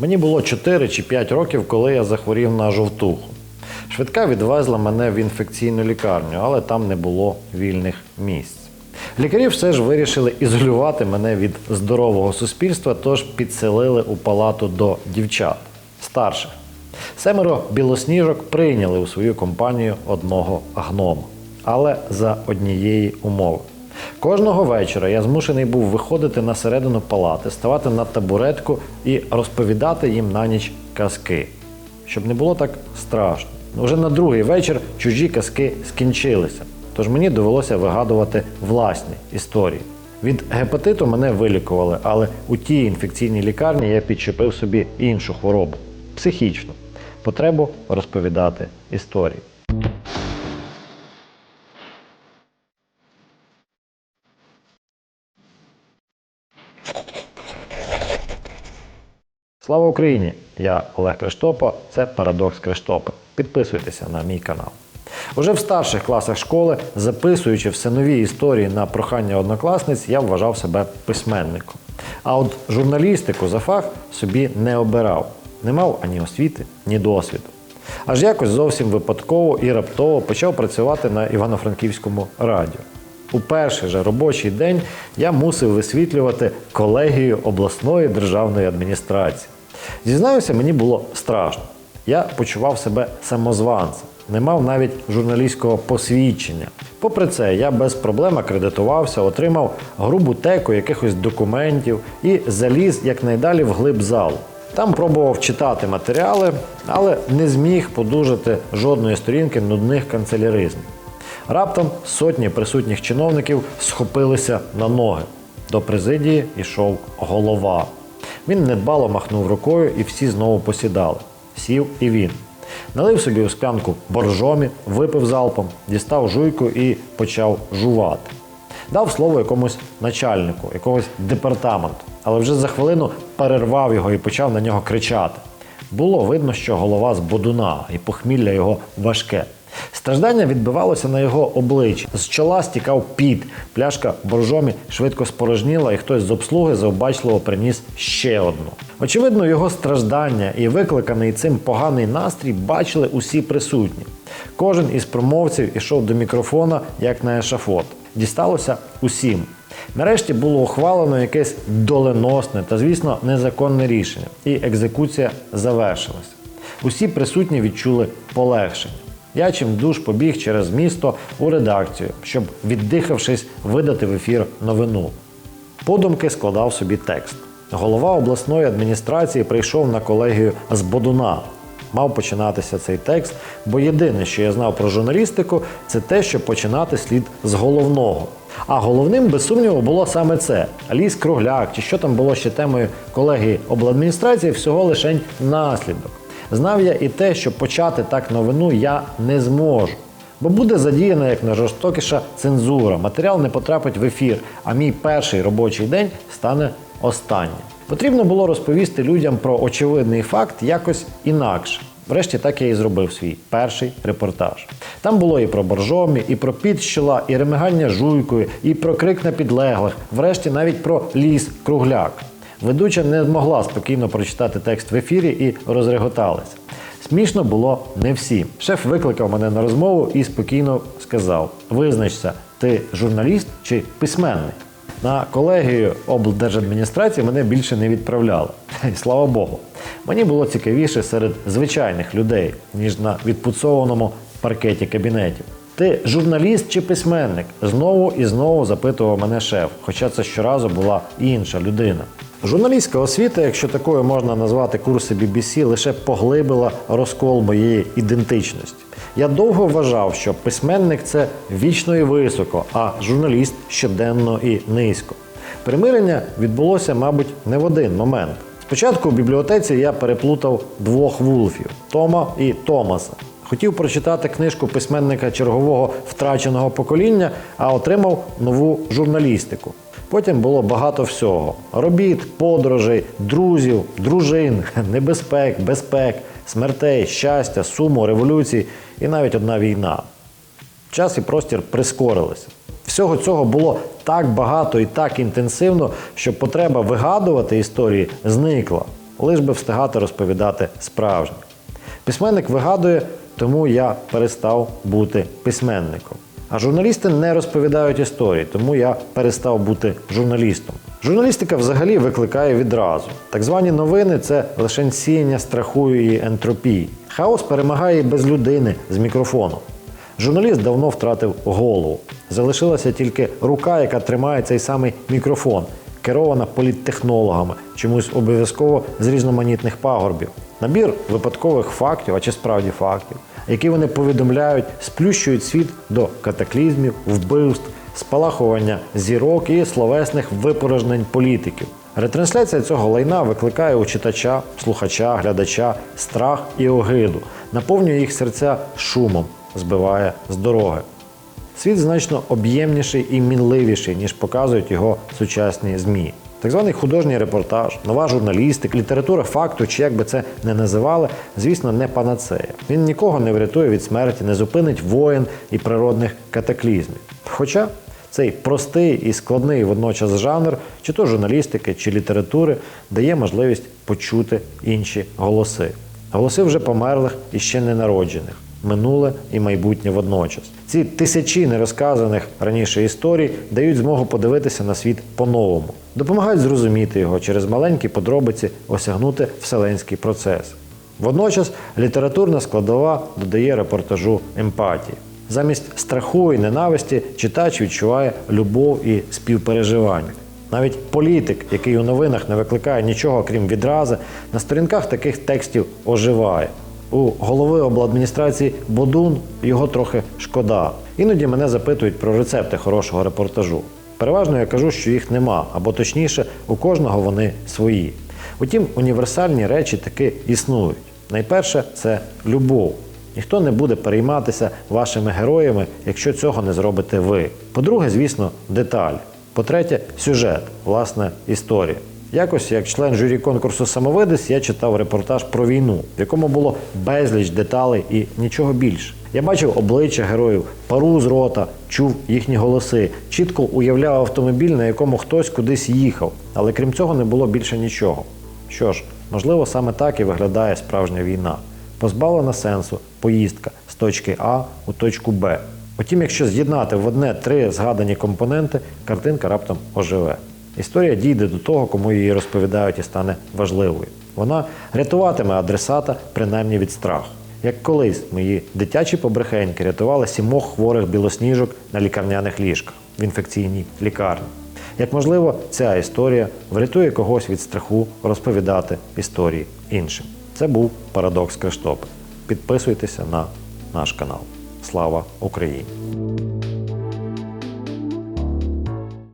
Мені було 4 чи 5 років, коли я захворів на жовтуху. Швидка відвезла мене в інфекційну лікарню, але там не було вільних місць. Лікарі все ж вирішили ізолювати мене від здорового суспільства, тож підселили у палату до дівчат старших. Семеро білосніжок прийняли у свою компанію одного гнома, але за однієї умови. Кожного вечора я змушений був виходити на середину палати, ставати на табуретку і розповідати їм на ніч казки, щоб не було так страшно. Уже на другий вечір чужі казки скінчилися, тож мені довелося вигадувати власні історії. Від гепатиту мене вилікували, але у тій інфекційній лікарні я підчепив собі іншу хворобу психічну потребу розповідати історії. Слава Україні! Я Олег Криштопа. Це Парадокс Криштопа. Підписуйтеся на мій канал. Уже в старших класах школи, записуючи все нові історії на прохання однокласниць, я вважав себе письменником. А от журналістику за фах собі не обирав. Не мав ані освіти, ні досвіду. Аж якось зовсім випадково і раптово почав працювати на Івано-Франківському радіо. У перший же робочий день я мусив висвітлювати колегію обласної державної адміністрації. Зізнаюся, мені було страшно. Я почував себе самозванцем, не мав навіть журналістського посвідчення. Попри це, я без проблем акредитувався, отримав грубу теку якихось документів і заліз якнайдалі в глиб залу. Там пробував читати матеріали, але не зміг подужати жодної сторінки нудних канцеляризмів. Раптом сотні присутніх чиновників схопилися на ноги. До президії йшов голова. Він недбало махнув рукою, і всі знову посідали. Сів і він. Налив собі у склянку боржомі, випив залпом, дістав жуйку і почав жувати. Дав слово якомусь начальнику, якогось департаменту, але вже за хвилину перервав його і почав на нього кричати. Було видно, що голова з бодуна і похмілля його важке. Страждання відбивалося на його обличчі. З чола стікав піт, пляшка боржомі швидко спорожніла, і хтось з обслуги завбачливо приніс ще одну. Очевидно, його страждання і викликаний цим поганий настрій бачили усі присутні. Кожен із промовців ішов до мікрофона, як на ешафот. Дісталося усім. Нарешті було ухвалено якесь доленосне та, звісно, незаконне рішення, і екзекуція завершилася. Усі присутні відчули полегшення. Я чим душ побіг через місто у редакцію, щоб, віддихавшись, видати в ефір новину. Подумки складав собі текст. Голова обласної адміністрації прийшов на колегію з Бодуна. Мав починатися цей текст, бо єдине, що я знав про журналістику, це те, що починати слід з головного. А головним, без сумніву, було саме це: ліс кругляк, чи що там було ще темою колегії обладміністрації, всього лишень наслідок. Знав я і те, що почати так новину я не зможу. Бо буде задіяна як найжорстокіша цензура. Матеріал не потрапить в ефір, а мій перший робочий день стане останнім. Потрібно було розповісти людям про очевидний факт якось інакше. Врешті так я і зробив свій перший репортаж. Там було і про боржомі, і про підщила, і ремигання жуйкою, і про крик на підлеглих, врешті навіть про ліс кругляк. Ведуча не змогла спокійно прочитати текст в ефірі і розреготалася. Смішно було не всім. Шеф викликав мене на розмову і спокійно сказав: визначся, ти журналіст чи письменник. На колегію облдержадміністрації мене більше не відправляли. Слава Богу. Мені було цікавіше серед звичайних людей, ніж на відпуцованому паркеті кабінетів. Ти журналіст чи письменник? Знову і знову запитував мене шеф, хоча це щоразу була інша людина. Журналістська освіта, якщо такою можна назвати курси BBC, лише поглибила розкол моєї ідентичності. Я довго вважав, що письменник це вічно і високо, а журналіст щоденно і низько. Примирення відбулося, мабуть, не в один момент. Спочатку в бібліотеці я переплутав двох вулфів Тома і Томаса. Хотів прочитати книжку письменника чергового втраченого покоління, а отримав нову журналістику. Потім було багато всього: робіт, подорожей, друзів, дружин, небезпек, безпек, смертей, щастя, суму, революцій і навіть одна війна. Час і простір прискорилися. Всього цього було так багато і так інтенсивно, що потреба вигадувати історії зникла. лиш би встигати розповідати справжнє. Письменник вигадує, тому я перестав бути письменником. А журналісти не розповідають історії, тому я перестав бути журналістом. Журналістика взагалі викликає відразу. Так звані новини це лише сіяння страху і ентропії. Хаос перемагає без людини з мікрофоном. Журналіст давно втратив голову. Залишилася тільки рука, яка тримає цей самий мікрофон, керована політтехнологами, чомусь обов'язково з різноманітних пагорбів. Набір випадкових фактів, а чи справді фактів, які вони повідомляють, сплющують світ до катаклізмів, вбивств, спалахування зірок і словесних випорожнень політиків. Ретрансляція цього лайна викликає у читача, слухача, глядача страх і огиду, наповнює їх серця шумом, збиває з дороги. Світ значно об'ємніший і мінливіший, ніж показують його сучасні ЗМІ. Так званий художній репортаж, нова журналістика, література факту, чи як би це не називали, звісно, не панацея. Він нікого не врятує від смерті, не зупинить воєн і природних катаклізмів. Хоча цей простий і складний водночас жанр, чи то журналістики, чи літератури, дає можливість почути інші голоси. Голоси вже померлих і ще не народжених минуле і майбутнє водночас. Ці тисячі нерозказаних раніше історій дають змогу подивитися на світ по-новому, допомагають зрозуміти його через маленькі подробиці осягнути вселенський процес. Водночас літературна складова додає репортажу емпатії. Замість страху і ненависті читач відчуває любов і співпереживання. Навіть політик, який у новинах не викликає нічого крім відрази, на сторінках таких текстів оживає. У голови обладміністрації Бодун його трохи шкода. Іноді мене запитують про рецепти хорошого репортажу. Переважно я кажу, що їх нема, або точніше, у кожного вони свої. Утім, універсальні речі таки існують. Найперше це любов. Ніхто не буде перейматися вашими героями, якщо цього не зробите ви. По-друге, звісно, деталь. По-третє, сюжет, власне, історія. Якось, як член журі конкурсу Самовидець, я читав репортаж про війну, в якому було безліч деталей і нічого більше. Я бачив обличчя героїв, пару з рота, чув їхні голоси, чітко уявляв автомобіль, на якому хтось кудись їхав, але крім цього не було більше нічого. Що ж, можливо, саме так і виглядає справжня війна, позбавлена сенсу поїздка з точки А у точку Б. Утім, якщо з'єднати в одне три згадані компоненти, картинка раптом оживе. Історія дійде до того, кому її розповідають і стане важливою. Вона рятуватиме адресата принаймні від страху. Як колись мої дитячі побрехеньки рятували сімох хворих білосніжок на лікарняних ліжках в інфекційній лікарні. Як можливо, ця історія врятує когось від страху розповідати історії іншим. Це був Парадокс Криштопи. Підписуйтеся на наш канал. Слава Україні!